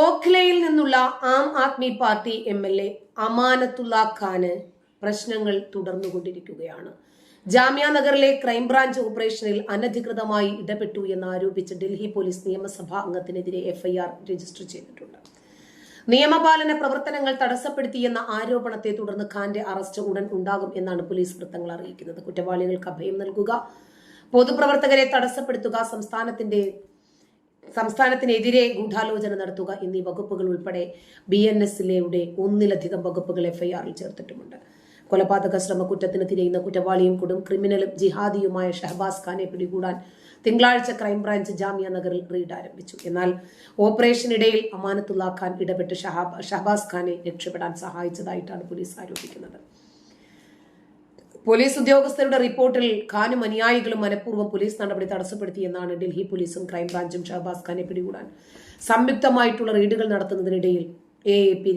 ഓഖ്ലയിൽ നിന്നുള്ള Aam Aadmi party M L A Amanatullah Khan പ്രശ്നങ്ങൾ തുടർന്നുകൊണ്ടിരിക്കുകയാണ്. ജാമ്യ നഗറിലെ ക്രൈംബ്രാഞ്ച് ഓപ്പറേഷനിൽ അനധികൃതമായി ഇടപെട്ടു എന്നാരോപിച്ച് ഡൽഹി പോലീസ് നിയമസഭാ അംഗത്തിനെതിരെ എഫ്ഐആർ രജിസ്റ്റർ ചെയ്തിട്ടുണ്ട്. നിയമപാലന പ്രവർത്തനങ്ങൾ തടസ്സപ്പെടുത്തിയെന്ന ആരോപണത്തെ തുടർന്ന് ഖാന്റെ അറസ്റ്റ് ഉടൻ ഉണ്ടാകും എന്നാണ് പോലീസ് വൃത്തങ്ങൾ അറിയിക്കുന്നത്. കുറ്റവാളികൾക്ക് അഭയം നൽകുക പൊതുപ്രവർത്തകരെ തടസ്സപ്പെടുത്തുക സംസ്ഥാനത്തിന്റെ സംസ്ഥാനത്തിനെതിരെ ഗൂഢാലോചന നടത്തുക എന്നീ വകുപ്പുകൾ ഉൾപ്പെടെ ബി എൻ എസിലെയുടെ ഒന്നിലധികം വകുപ്പുകൾ എഫ്ഐആറിൽ ചേർത്തിട്ടുമുണ്ട്. കൊലപാതക ശ്രമക്കുറ്റത്തിന് തിരയുന്ന കുറ്റവാളിയും കൊടും ക്രിമിനലും ജിഹാദിയുമായ ഷഹബാസ് ഖാനെ പിടികൂടാൻ തിങ്കളാഴ്ച ക്രൈംബ്രാഞ്ച് ജാമ്യ നഗറിൽ റെയ്ഡ് ആരംഭിച്ചു. എന്നാൽ ഓപ്പറേഷനിടയിൽ അമാനത്തുള്ള ഖാൻ ഇടപെട്ട് ഷഹാബ് ഷഹബാസ് ഖാനെ രക്ഷപ്പെടാൻ സഹായിച്ചതായിട്ടാണ് പോലീസ് ആരോപിക്കുന്നത്. പോലീസ് ഉദ്യോഗസ്ഥരുടെ റിപ്പോർട്ടിൽ ഖാനും അനുയായികളും മനഃപൂർവം പോലീസ് നടപടി തടസ്സപ്പെടുത്തിയെന്നാണ് ഡൽഹി പോലീസും ക്രൈംബ്രാഞ്ചും ഷഹബാസ് ഖാനെ പിടികൂടാൻ. സംയുക്തമായിട്ടുള്ള റെയ്ഡുകൾ നടത്തുന്നതിനിടയിൽ എ എ പി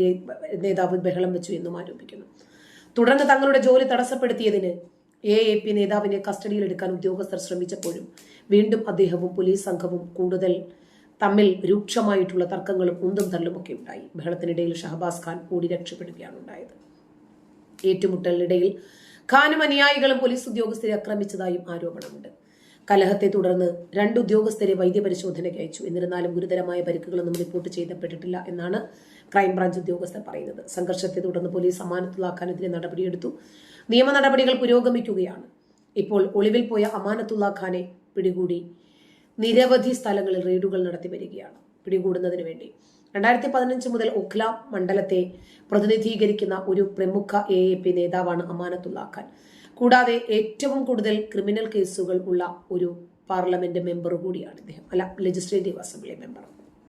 നേതാവ് ബഹളം വെച്ചു എന്നും ആരോപിക്കുന്നു. തുടർന്ന് തങ്ങളുടെ ജോലി തടസ്സപ്പെടുത്തിയതിന് എ എ പി നേതാവിനെ കസ്റ്റഡിയിലെടുക്കാൻ ഉദ്യോഗസ്ഥർ ശ്രമിച്ചപ്പോഴും വീണ്ടും അദ്ദേഹവും പോലീസ് സംഘവും കൂടുതൽ തമ്മിൽ രൂക്ഷമായിട്ടുള്ള തർക്കങ്ങളും ഉന്തും തള്ളുമൊക്കെ ഉണ്ടായി ബഹളത്തിനിടയിൽ ഷഹബാസ് ഖാൻ കൂടി രക്ഷപ്പെടുകയാണ് ഉണ്ടായത്. ഏറ്റുമുട്ടലിനിടയിൽ ഖാനും അനുയായികളും പോലീസ് ഉദ്യോഗസ്ഥരെ ആക്രമിച്ചതായും ആരോപണമുണ്ട്. കലഹത്തെ തുടർന്ന് രണ്ട് ഉദ്യോഗസ്ഥരെ വൈദ്യപരിശോധനയ്ക്ക് അയച്ചു. എന്നിരുന്നാലും ഗുരുതരമായ പരിക്കുകളൊന്നും റിപ്പോർട്ട് ചെയ്യപ്പെട്ടിട്ടില്ല എന്നാണ് ക്രൈംബ്രാഞ്ച് ഉദ്യോഗസ്ഥർ പറയുന്നത്. സംഘർഷത്തെ തുടർന്ന് പോലീസ് അമാനത്തുള്ള ഖാനെതിരെ നടപടിയെടുത്തു. നിയമ നടപടികൾ പുരോഗമിക്കുകയാണ്. ഇപ്പോൾ ഒളിവിൽ പോയ അമാനത്തുള്ള ഖാനെ പിടികൂടി നിരവധി സ്ഥലങ്ങളിൽ റെയ്ഡുകൾ നടത്തി വരികയാണ്. പിടികൂടുന്നതിന് വേണ്ടി. രണ്ടായിരത്തി പതിനഞ്ച് മുതൽ ഒഖ്ല മണ്ഡലത്തെ പ്രതിനിധീകരിക്കുന്ന ഒരു പ്രമുഖ എ എ പി നേതാവാണ് അമാനത്തുള്ള ഖാൻ. കൂടാതെ ഏറ്റവും കൂടുതൽ ക്രിമിനൽ കേസുകൾ ഉള്ള ഒരു പാർലമെന്റ് മെമ്പർ കൂടിയാണ് ഇദ്ദേഹം. അല്ല ലെജിസ്ലേറ്റീവ് അസംബ്ലി മെമ്പർ